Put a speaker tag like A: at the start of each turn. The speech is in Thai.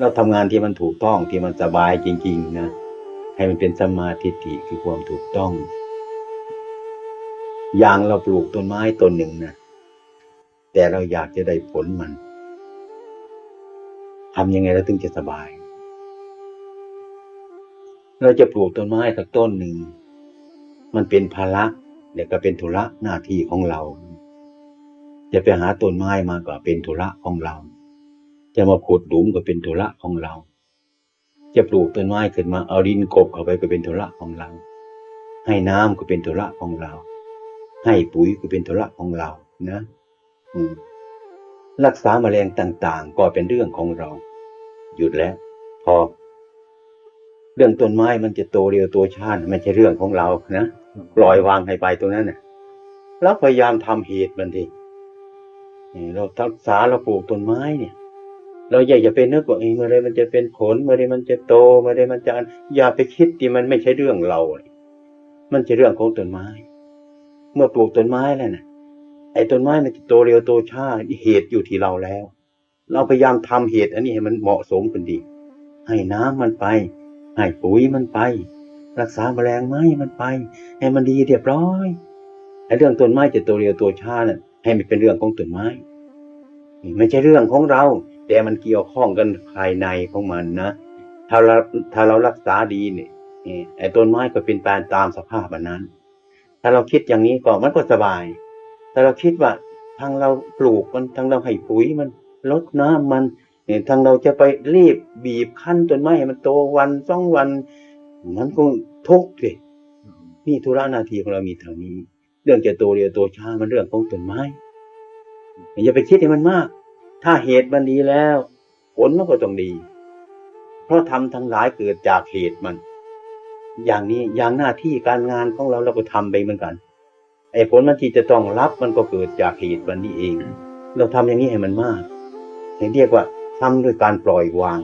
A: เราทำงานที่มันถูกต้องที่มันสบายจริง ๆ นะ ให้มันเป็นสมาธิฐิคือความถูกต้อง อย่างเราปลูกต้นไม้ต้นหนึ่งนะแต่เราอยากจะได้ผลมันทำยังไงเราถึงจะสบาย เราจะปลูกต้นไม้สักต้นหนึ่ง มันเป็นภาระเดี๋ยวก็เป็นธุระหน้าที่ของเรา จะไปหาต้นไม้มาก็เป็นธุระของเรา จะมาขุดหลุมก็เป็นธุระของเรา จะปลูกต้นไม้ขึ้นมาเอาดินกบเข้าไปก็เป็นธุระของเรา ให้น้ำก็เป็นธุระของเรา ให้ปุ๋ยก็เป็นธุระของเรานะ อืมรักษาแมลงต่างๆ ก็เป็นเรื่องของเรา หยุดแล้ว พอ เรื่องต้นไม้มันจะโตเร็วโตชาน่ะไม่ใช่เรื่องของเรานะปล่อยวางให้ไปตรงนั้นน่ะแล้วพยายามทำเหตุมันดินี่เรารักษาเราปลูกต้นไม้เนี่ย เราอย่ากจะเป็นนึกว่าเองเมื่อไรมันจะเป็นผลเมื่อไรมันจะโตเมื่อไรมันจะอย่าไปคิดที่มันไม่ใช่เรื่องเรา มันจะเรื่องของต้นไม้ เมื่อปลูกต้นไม้แล้วนะไอ้ต้นไม้มันจะโตเร็วโตช้าเหตุอยู่ที่เราแล้ว เราพยายามทำเหตุอันนี้ให้มันเหมาะสมกันดี ให้น้ำมันไป ให้ปุ๋ยมันไป รักษาแมลงไม้มันไป ให้มันดีเรียบร้อยไอ้เรื่องต้นไม้จะโตเร็วโตช้าน่ะให้มันเป็นเรื่องของต้นไม้ ไม่ใช่เรื่องของเรา แต่มันเกี่ยวข้องกันภายในของมันนะถ้าเราถ้าเรารักษาดีเนี่ยไอ้ต้นไม้ก็เป็นไปตามสภาพอันนั้น ถ้าเราคิดอย่างนี้ก็มันก็สบาย แต่เราคิดว่าทางเราปลูกมันทางเราให้ปุ๋ยมันลดน้ำมันเนี่ยทางเราจะไปรีบบีบคั้นต้นไม้ให้มันโตวันสองวัน มันคงทุกข์สินี่ธุระหนาทีของเรามีเท่านี้ เรื่องจะโตเร็วโตช้ามันเรื่องของต้นไม้อย่าไปคิดให้มันมาก ถ้าเหตุมันดีแล้ว ผลมันก็ต้องดี เพราะทำทั้งหลายเกิดจากเหตุมัน อย่างนี้อย่างหน้าที่การงานของเราเราก็ทำไปเหมือนกันไอ้ผลมันที่จะต้องรับมันก็เกิดจากเหตุมันนี่เอง เราทำอย่างนี้ให้มันมากเรียกว่าทำด้วยการปล่อยวาง